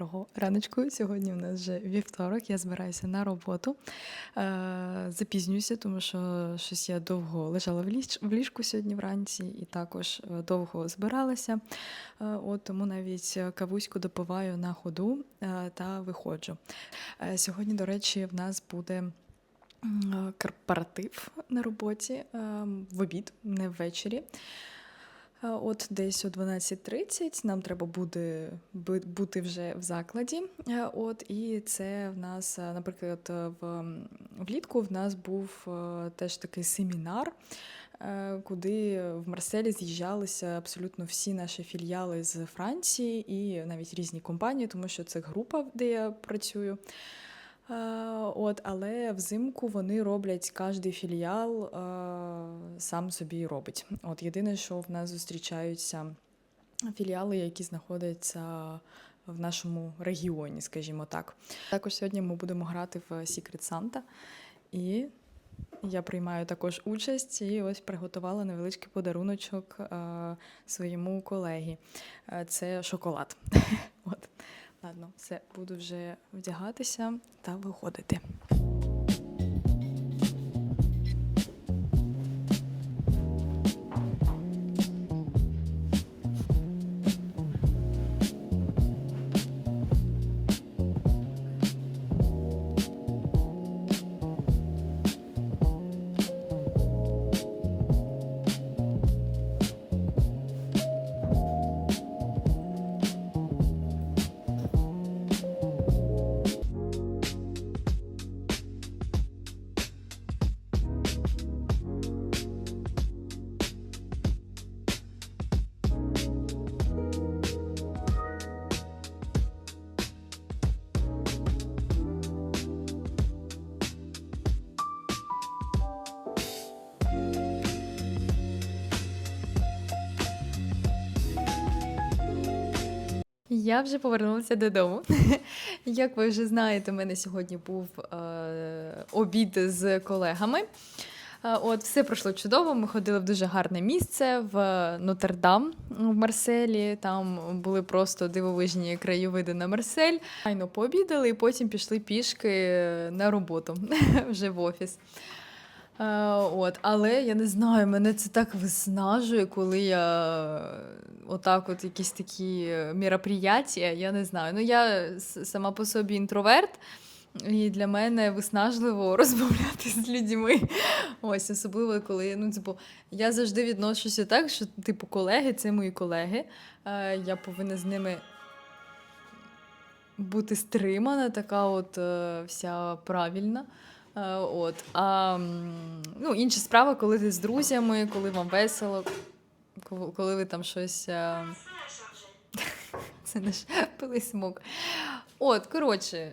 Доброго раночку. Сьогодні у нас вже вівторок. Я збираюся на роботу. Е, запізнююся, тому що щось я довго лежала в, ліж, в ліжку сьогодні вранці і також е, довго збиралася. Е, от тому навіть кавуську допиваю на ходу та виходжу. Сьогодні, до речі, в нас буде. Корпоратив на роботі е, в обід, не ввечері. Е, От десь о 12.30 нам треба буде бути вже в закладі. Е, От і це в нас, е, наприклад, в влітку в нас був теж такий семінар, куди в Марселі з'їжджалися абсолютно всі наші філіали з Франції і навіть різні компанії, тому що це група, де я працюю. Е, От, але взимку вони роблять кожний філіал е, сам собі робить. От єдине, що в нас зустрічаються філіали, які знаходяться в нашому регіоні, скажімо так. Також сьогодні ми будемо грати в Secret Santa, і я приймаю також участь і ось приготувала невеличкий подаруночок е, своєму колегі. Е, Це шоколад. От. Ладно, все, буду вже вдягатися та виходити. Я вже повернулася додому. Як ви вже знаєте, у мене сьогодні був е, обід з колегами. Е, От, все пройшло чудово. Ми ходили в дуже гарне місце в Нотр-Дам в Марселі. Там були просто дивовижні краєвиди на Марсель. Айно пообідали і потім пішли пішки на роботу вже в офіс. Е, От, але я не знаю, мене це так виснажує, коли я отак, от якісь такі е, мероприятия, я не знаю. Ну, я сама по собі інтроверт, і для мене виснажливо розмовляти з людьми. Ось, особливо, коли ну, типу, я завжди відношуся так, що типу колеги це мої колеги. Е, Я повинна з ними бути стримана, така от е, вся правильна. Е, От. А ну, інша справа, коли ти з друзями, коли вам весело, коли- ви там щось. е, Це наш пилисмок. От, коротше,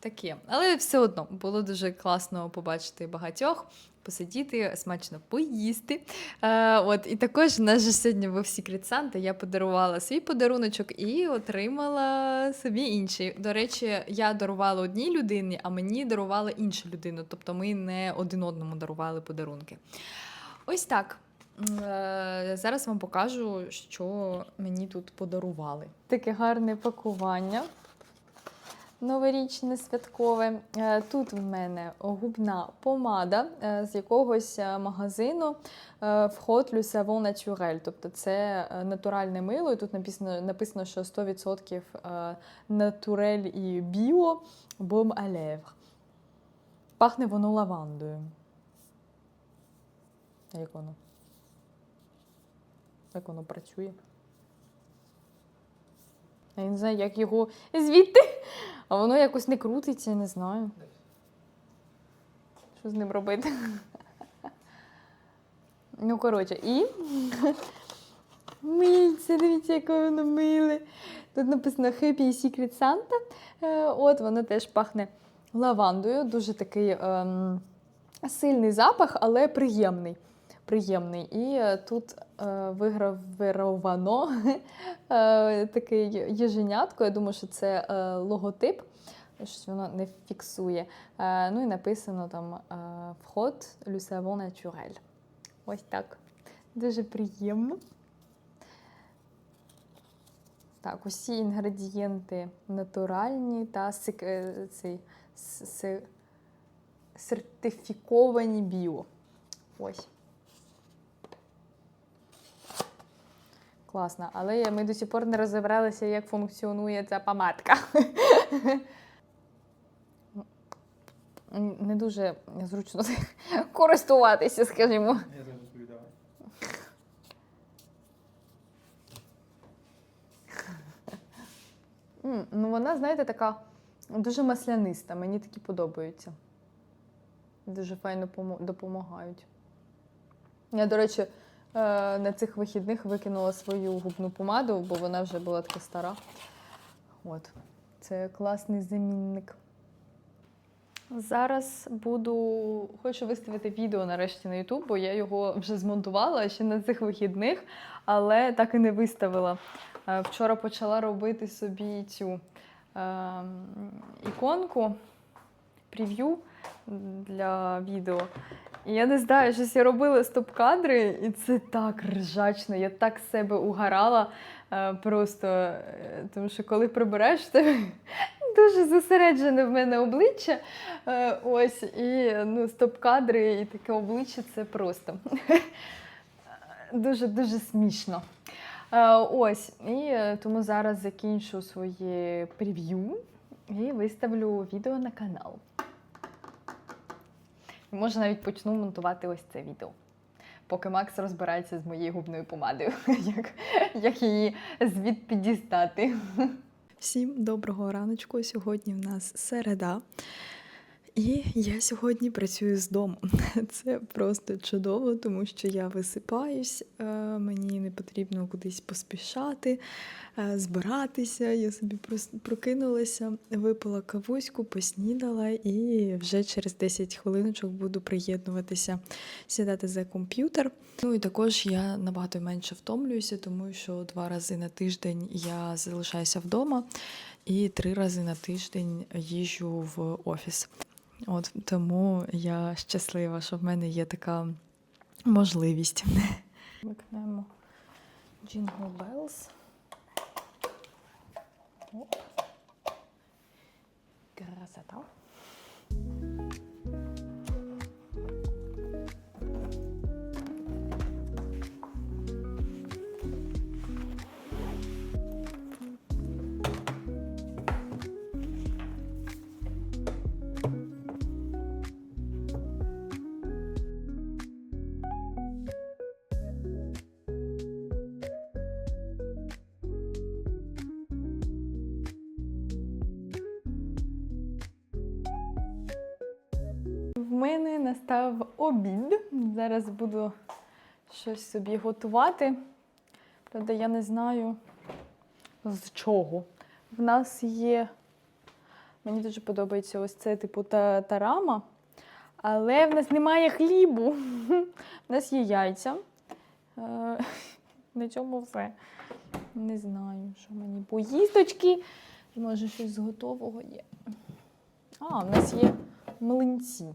таке. Але все одно було дуже класно побачити багатьох, посидіти, смачно поїсти. Е, от, і також у нас же сьогодні був Secret Santa, я подарувала свій подаруночок і отримала собі інший. До речі, я дарувала одній людині, а мені дарувала інша людина. Тобто ми не один одному дарували подарунки. Ось так. Е, Зараз вам покажу, що мені тут подарували. Таке гарне пакування. Новорічне святкове. Е, Тут в мене губна помада е, з якогось магазину Вход Savon Naturel. Тобто це натуральне мило. І тут написано, написано що 100% е, натурель і біо бом lèvres. Пахне воно лавандою. Як воно? Як воно працює? Я не знаю, як його звідти. А воно якось не крутиться, не знаю. Що з ним робити? Ну, коротше, і. Мильце, дивіться, яке воно миле. Тут написано Happy Secret Santa. Е, От, воно теж пахне лавандою. Дуже такий ем, сильний запах, але приємний. Приємний. І е, тут е, вигравировано е, таке єженятко. Я думаю, що це логотип. Щось воно не фіксує. Ну і написано там вход Le Savon. Ось так. Дуже приємно. Так, усі інгредієнти натуральні та цей, сертифіковані біо. Ось. Класно, але ми до сих пор не розібралися, як функціонує ця помадка. Не дуже зручно користуватися, скажімо. Я Ну, вона, знаєте, така дуже масляниста. Мені такі подобаються. Дуже файно допомагають. Я, до речі, на цих вихідних викинула свою губну помаду, бо вона вже була така стара. От. Це класний замінник. Зараз буду хочу виставити відео нарешті на YouTube, бо я його вже змонтувала ще на цих вихідних, але так і не виставила. Е, Вчора почала робити собі цю е, іконку прев'ю для відео. Я не знаю, щось я робила стоп-кадри, і це так ржачно. Я так себе угорала е, просто. е, Тому що коли прибереш, це дуже зосереджене в мене обличчя. Е, Ось, і ну, стоп-кадри, і таке обличчя це просто дуже-дуже смішно. Ось, і тому зараз закінчу своє прев'ю і виставлю відео на канал. Може навіть почну монтувати ось це відео. Поки Макс розбирається з моєю губною помадою, як, як її звідти дістати. Всім доброго раночку. Сьогодні в нас середа. І я сьогодні працюю з дому. Це просто чудово, тому що я висипаюсь, е, мені не потрібно кудись поспішати, збиратися. Я собі прокинулася, випила кавуську, поснідала і вже через 10 хвилиночок буду приєднуватися, сідати за комп'ютер. Ну і також я набагато менше втомлююся, тому що два рази на тиждень я залишаюся вдома і три рази на тиждень їжджу в офіс. От тому я щаслива, що в мене є така можливість. Вмикнемо Jingle Bells. Оп. Красота. В мене настав обід. Зараз буду щось собі готувати. Правда, я не знаю з чого. В нас є. Мені дуже подобається ось це типу та- тарама. Але в нас немає хлібу. У нас є яйця. Е, На цьому все. Не знаю, що мені поїсточки. Може, щось з готового є. А, в нас є млинці.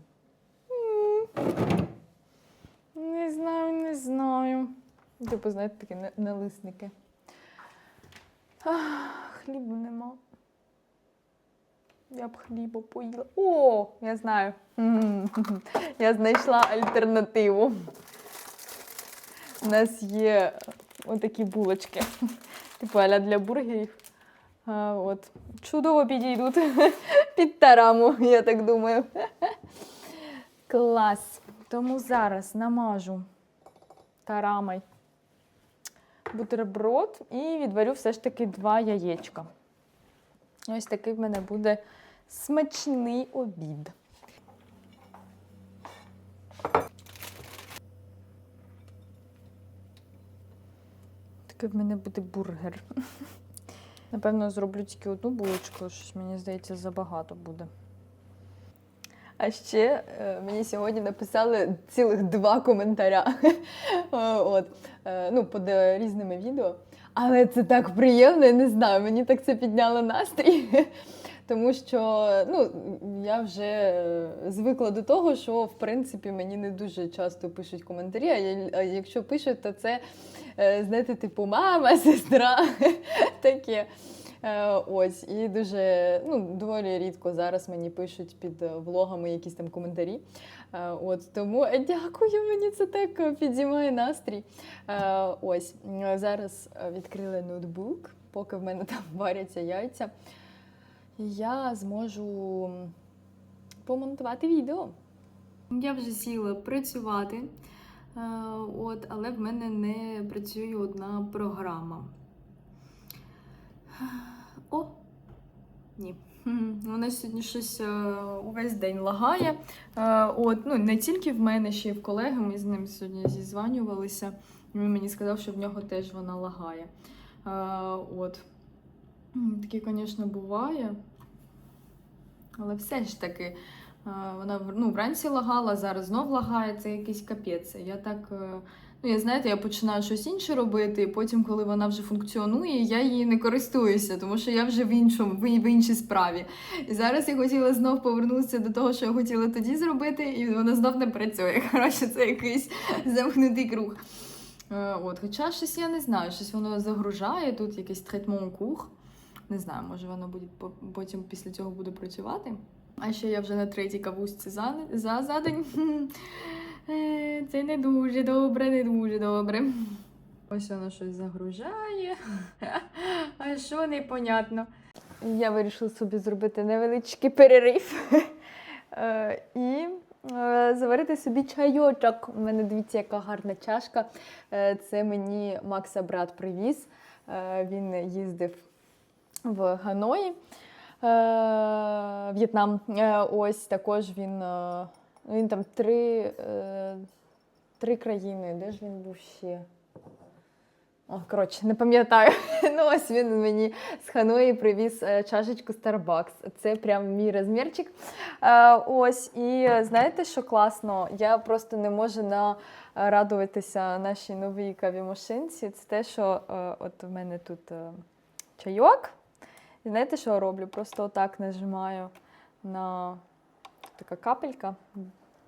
Не знаю, не знаю. Типу, знаєте, такі налисники. Хлібу нема. Я б хліба поїла. О, я знаю. Я знайшла альтернативу. У нас є отакі булочки. Типу аля для бургерів. А, от. Чудово підійдуть під тараму, я так думаю. Клас. Тому зараз намажу тарамой бутерброд і відварю все ж таки два яєчка. Ось такий в мене буде смачний обід. Такий в мене буде бургер. Напевно, зроблю тільки одну булочку, щось мені здається, забагато буде. А ще е, мені сьогодні написали цілих два коментаря Е, От, е, ну, під різними відео. Але це так приємно, я не знаю, мені так це підняло настрій. тому що ну, я вже звикла до того, що в принципі мені не дуже часто пишуть коментарі. А, якщо пишуть, то це знаєте, типу мама, сестра, таке. Е, Ось, і дуже ну, доволі рідко зараз мені пишуть під е, влогами якісь там коментарі. Е, От тому дякую, мені це так підіймає настрій. Ось зараз відкрили ноутбук, поки в мене там варяться яйця. Я зможу помонтувати відео. Я вже сіла працювати, от, але в мене не працює одна програма. О! Ні. Мгм. Вона сьогодні щось е, увесь день лагає. Е, От, ну, не тільки в мене, ще й в колеги. Ми з ним сьогодні зізванювалися. Він мені сказав, що в нього теж вона лагає. Е, От. Таке, звісно, буває. Але все ж таки, Вона ну, вранці лагала, зараз знов лагає, це якийсь капець. Я так, ну я знаєте, я починаю щось інше робити, і потім, коли вона вже функціонує, я її не користуюся, тому що я вже в іншому, в, іншій справі. І зараз я хотіла знов повернутися до того, що я хотіла тоді зробити, і вона знов не працює. Коротше, це якийсь замкнутий круг. Е, От, хоча щось я не знаю, щось воно загружає, тут якийсь третмон кух. Не знаю, може воно буде потім після цього буде працювати. А ще я вже на третій кавусці за, за, за день. Е, Це не дуже добре, не дуже добре. Ось воно щось загружає. А що непонятно. Я вирішила собі зробити невеличкий перерив Е, і е, заварити собі чайочок. У мене дивіться, яка гарна чашка. Це мені Макса брат привіз. Він їздив в Ханої, е, В'єтнам. Ось також він, він там три, е, три країни. Де ж він був ще? О, коротше, не пам'ятаю. Ну, ось він мені з Ханої привіз е, чашечку Starbucks. Це прям мій розмірчик. Е, Ось, і е, знаєте, що класно? Я просто не можу нарадуватися нашій новій каві-машинці. Це те, що е, от в мене тут е, чайок. І знаєте, що я роблю? Просто отак нажимаю на така капелька,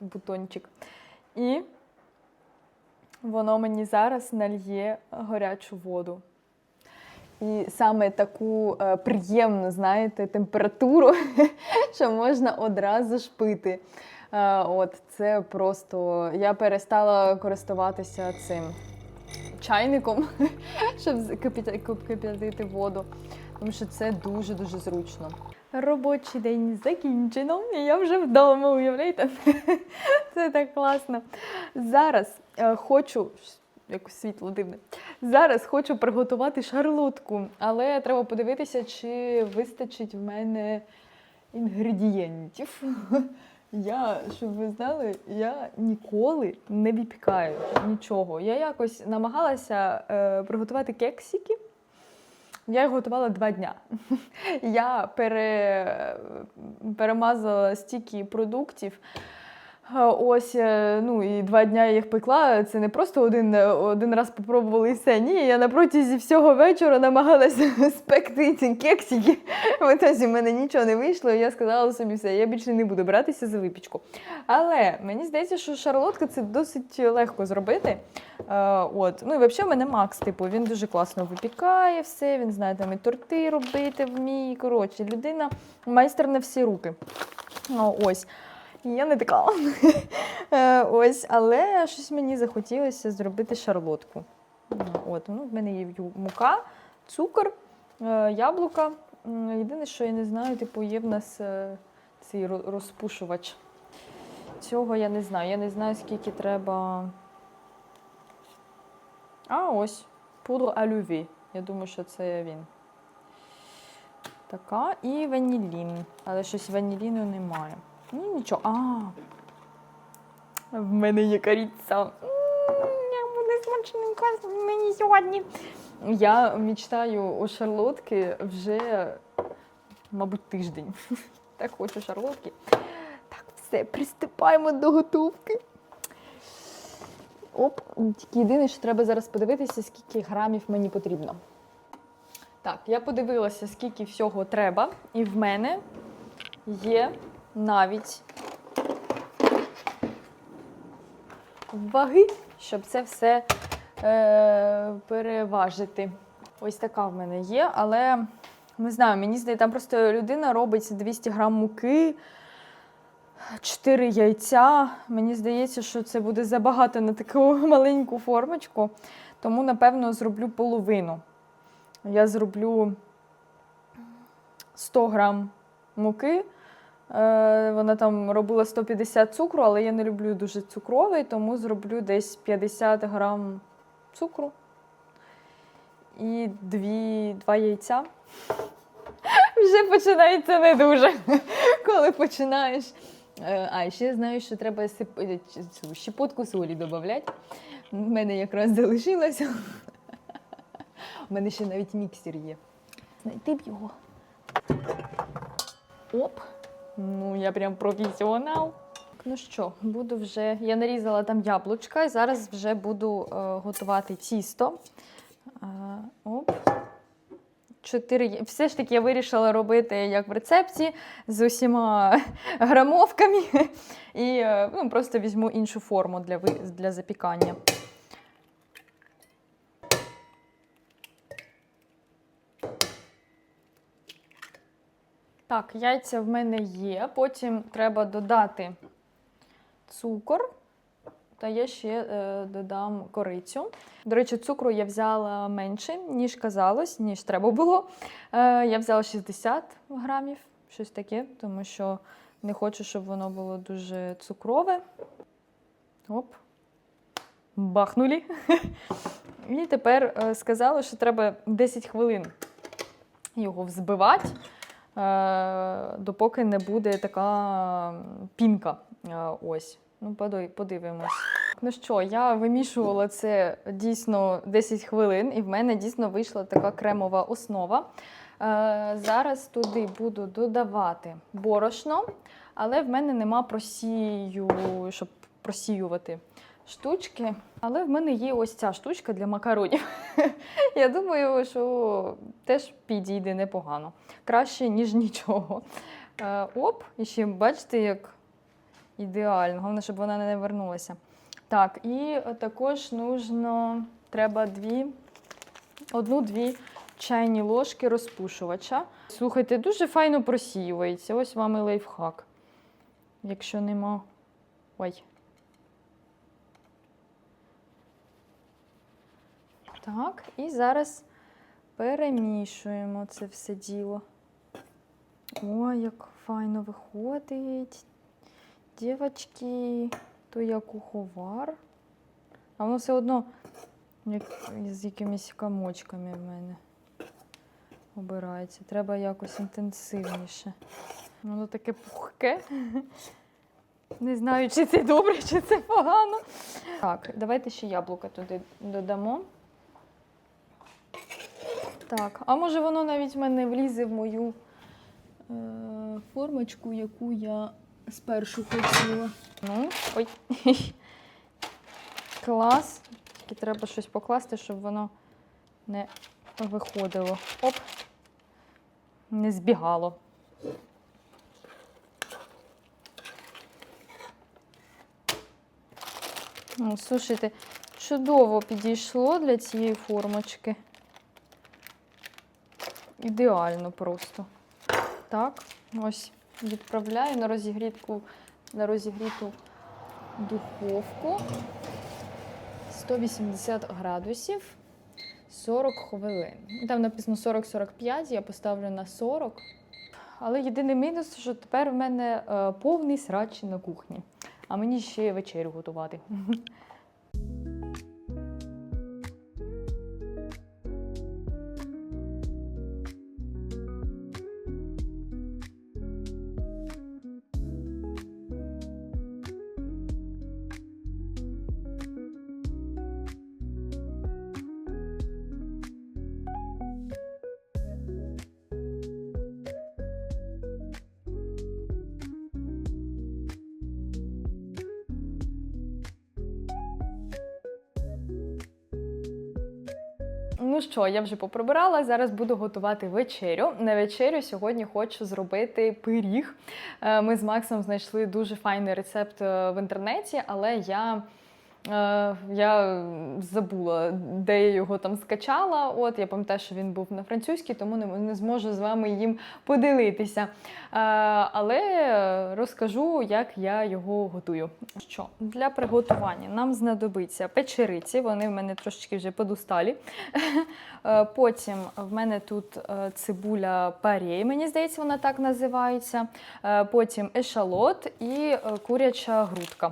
бутончик. І воно мені зараз нальє гарячу воду. І саме таку е, приємну, знаєте, температуру, що можна одразу ж пити. Е, от це просто я перестала користуватися цим чайником, щоб кип'ятити воду, тому що це дуже-дуже зручно. Робочий день закінчено, і я вже вдома, уявляєте? Це так класно. Зараз е, хочу. Якось світло дивне. Зараз хочу приготувати шарлотку, але треба подивитися, чи вистачить в мене інгредієнтів. Я, щоб ви знали, я ніколи не випікаю нічого. Я якось намагалася е, приготувати кексики. Я його готувала два дня. Я пере, перемазала стільки продуктів. Е, Ось, е, ну і два дня я їх пекла. Це не просто один, е, один раз попробувала і все. Ні, я на протязі всього вечора намагалася спекти ці кексики. В ітозі в мене нічого не вийшло. і Я сказала собі все, я більше не буду братися за випічку. Але мені здається, що шарлотка це досить легко зробити. От. Ну і взагалі в мене Макс, типу, він дуже класно випікає все, він знає там і торти робити вміє. Коротше, людина майстер на всі руки. Ну, ось. Я не така. Е, Ось, але щось мені захотілося зробити шарлотку. От, ну, в мене є мука, цукор, е, яблука. Єдине, що я не знаю, типу, є в нас е, цей розпушувач. Цього я не знаю. Я не знаю, скільки треба. А, ось. Пудра алюві. Я думаю, що це він. Така. І ванілін. Але щось ваніліну немає. Ну, нічого. А. В мене є кориця. М, Як буде смачненько мені сьогодні. Я мечтаю у шарлотки вже, мабуть, тиждень. Так хочу шарлотки. Так, все, приступаємо до готовки. Оп, тільки єдине, що треба зараз подивитися, скільки грамів мені потрібно. Так, я подивилася, скільки всього треба, і в мене є навіть ваги, щоб це все е, переважити. Ось така в мене є, але не знаю, мені здається, там просто людина робить 200 грам муки, 4 яйця. Мені здається, що це буде забагато на таку маленьку формочку, тому, напевно, зроблю половину. Я зроблю 100 грам муки. Е, Вона там робила 150 цукру, але я не люблю дуже цукровий, тому зроблю десь 50 грам цукру і дві, два яйця. Вже починається не дуже, коли починаєш. Е, А, ще знаю, що треба е, цю щепотку солі додати. У мене якраз залишилося. У мене ще навіть міксер є. Знайти б його. Оп. Ну, я прям професіонал. Ну що, буду вже. Я нарізала там яблучка і зараз вже буду е, готувати тісто. Е, оп. Чотири. Все ж таки я вирішила робити як в рецепті з усіма грамовками. І е, ну, просто візьму іншу форму для, для запікання. Так, яйця в мене є. Потім треба додати цукор. Та я ще е, додам корицю. До речі, цукру я взяла менше, ніж казалось, ніж треба було. Е, я взяла 60 грамів, щось таке, тому що не хочу, щоб воно було дуже цукрове. Оп. Бахнули. І тепер е, сказали, що треба 10 хвилин його взбивати, допоки не буде така пінка. Е, ось. Ну, подивимось. Ну що, я вимішувала це дійсно 10 хвилин, і в мене дійсно вийшла така кремова основа. Е, зараз туди буду додавати борошно, але в мене нема просію, щоб просіювати штучки. Але в мене є ось ця штучка для макаронів. Я думаю, що теж підійде непогано. Краще, ніж нічого. Е, Оп, і ще бачите, як ідеально. Головне, щоб вона не вернулася. Так, і також нужно, треба дві, одну-дві чайні ложки розпушувача. Слухайте, дуже файно просіюється. Ось вам і лайфхак. Якщо нема. Ой. Так, і зараз перемішуємо це все діло. Ой, як файно виходить. Дівочки, то я куховар. А воно все одно з якимись комочками в мене обирається. Треба якось інтенсивніше. Воно таке пухке. Не знаю, чи це добре, чи це погано. Так, давайте ще яблука туди додамо. Так, а може воно навіть в мене влізе в мою е, формочку, яку я спершу хотіла. Ну, ой. Клас. Тільки треба щось покласти, щоб воно не виходило. Оп. Не збігало. Ну, слушайте, чудово підійшло для цієї формочки. Ідеально просто. Так, ось відправляю на розігрітку, на розігріту духовку 180 градусів 40 хвилин. Там написано 40-45, я поставлю на 40. Але єдиний мінус, що тепер в мене е, повний срач на кухні. А мені ще вечерю готувати. Ну що, я вже поприбирала. Зараз буду готувати вечерю. На вечерю сьогодні хочу зробити пиріг. Е, Ми з Максом знайшли дуже файний рецепт е, в інтернеті, але я. Е, Я забула, де я його там скачала. От я пам'ятаю, що він був на французькій, тому не, не зможу з вами їм поділитися. Е, Але розкажу, як я його готую. Що для приготування нам знадобиться печериці, вони в мене трошечки вже подусталі. Е, Потім в мене тут цибуля парей, мені здається, вона так називається. Потім ешалот і куряча грудка.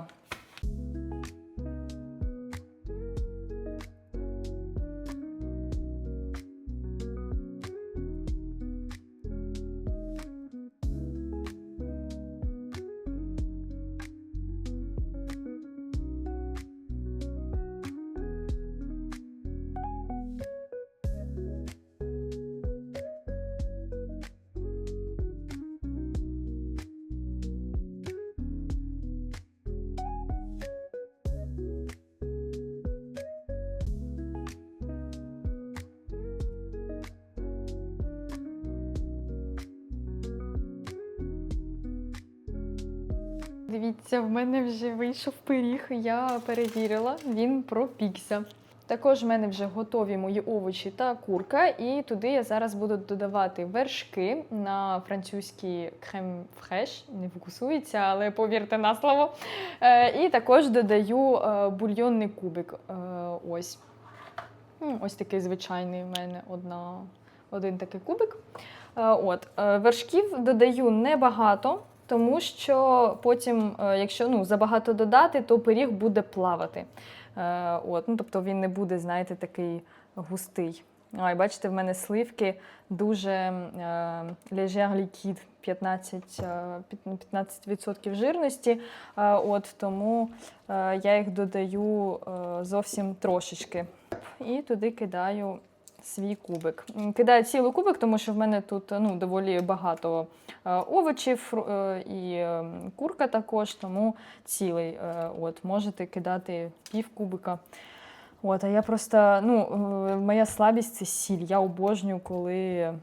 Дивіться, в мене вже вийшов пиріг, я перевірила, він пропікся. Також в мене вже готові мої овочі та курка, і туди я зараз буду додавати вершки на французький крем фреш. Не фокусується, але повірте на слово. Е, І також додаю е, бульйонний кубик. Е, Ось. Ось такий звичайний в мене одна, один такий кубик. От, вершків додаю небагато, тому що потім, е, якщо ну, забагато додати, то пиріг буде плавати. Е, От, ну, тобто він не буде, знаєте, такий густий. І бачите, в мене сливки дуже е, лежер лікід 15, е, під- 15% жирності. Е, От, тому е, я їх додаю е, зовсім трошечки. І туди кидаю свій кубик. Кидаю цілий кубик, тому що в мене тут ну, доволі багато е, овочів е, і е, курка також, тому цілий. е, От, можете кидати пів кубика. От, а я просто, ну, моя слабість це сіль. Я обожнюю, коли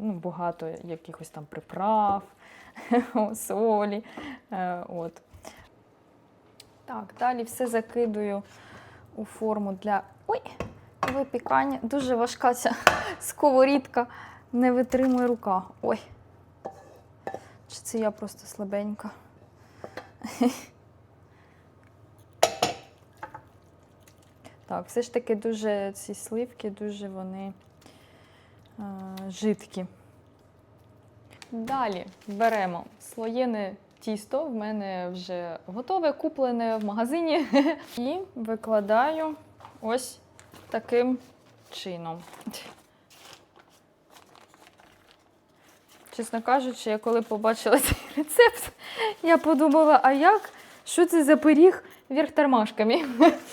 ну, багато якихось там приправ, солі. От. Так, далі все закидую у форму для ой, випікання. Дуже важка ця сковорідка, не витримує рука. Ой. Чи це я просто слабенька? Так, все ж таки дуже ці сливки, дуже вони е, жидкі. Далі беремо слоєне тісто. В мене вже готове, куплене в магазині. І викладаю ось таким чином. Чесно кажучи, я коли побачила цей рецепт, я подумала, а як? Що це за пиріг вверх тормашками?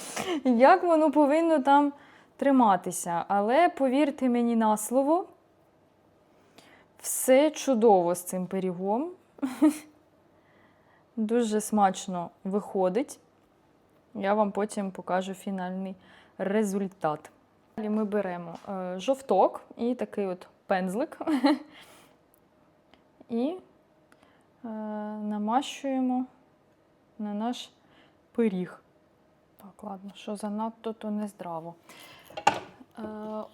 Як воно повинно там триматися? Але повірте мені на слово, все чудово з цим пирігом. Дуже смачно виходить. Я вам потім покажу фінальний результат. Далі ми беремо е, жовток і такий от пензлик. І е, намащуємо на наш пиріг. Так, ладно, що занадто, то не здраво. Е,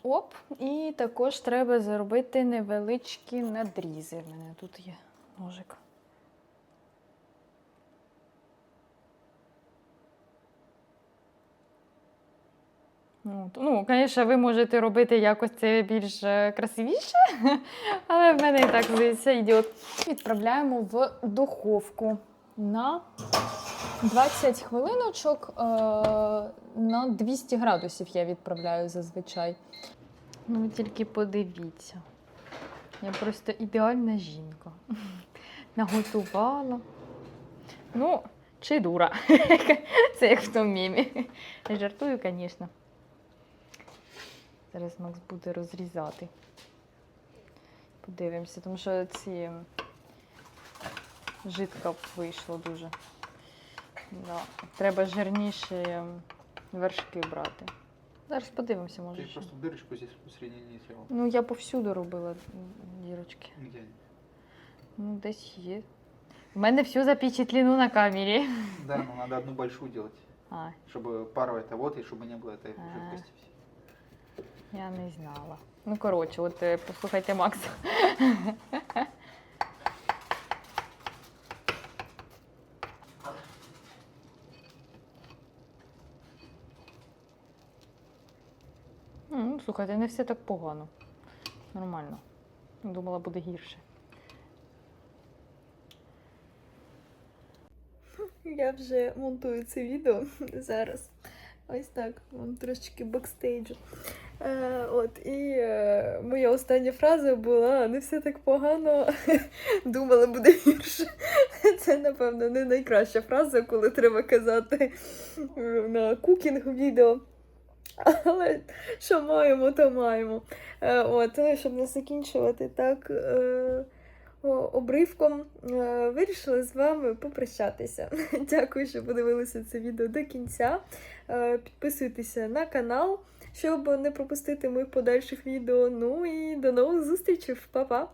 оп, і також треба зробити невеличкі надрізи. В мене тут є ножик. Ну, ну, звісно, ви можете робити якось це більш е, красивіше, але в мене і так здається ідіот. Відправляємо в духовку на 20 хвилиночок е, на 200 градусів я відправляю зазвичай. Ну, тільки подивіться. Я просто ідеальна жінка. Наготувала. Ну, чи дура. Це як в тому мемі. Жартую, звісно. Зараз Макс буде розрізати. Подивимося, тому що ці жидко вийшло дуже. Да. Треба жирніші ем, вершки брати. Зараз подивимося, може. Ты ще. просто дырочку здесь посередине сделал. Ну, я повсюду робила м, дірочки. Где? Ну, десь є. У мене все запечатлено на камері. Да, но надо одну большую делать, А, чтобы пара это вот, и чтобы не было этой А. жидкости. всей. я не знала. Ну, коротше, от е, послухайте Макса. Ну, слухайте, не все так погано. Нормально. Думала, буде гірше. Я вже монтую це відео зараз. Ось так, вам трошечки бекстейджу. Е, от, і е, моя остання фраза була не все так погано, думала, буде гірше. Це, напевно, не найкраща фраза, коли треба казати е, на кукінг відео. Але що маємо, то маємо. Е, от, ну, щоб не закінчувати так. Е, обривком е, вирішила з вами попрощатися. Дякую, що подивилися це відео до кінця. Е, Підписуйтеся на канал, щоб не пропустити моїх подальших відео. Ну і до нових зустрічей. Па-па!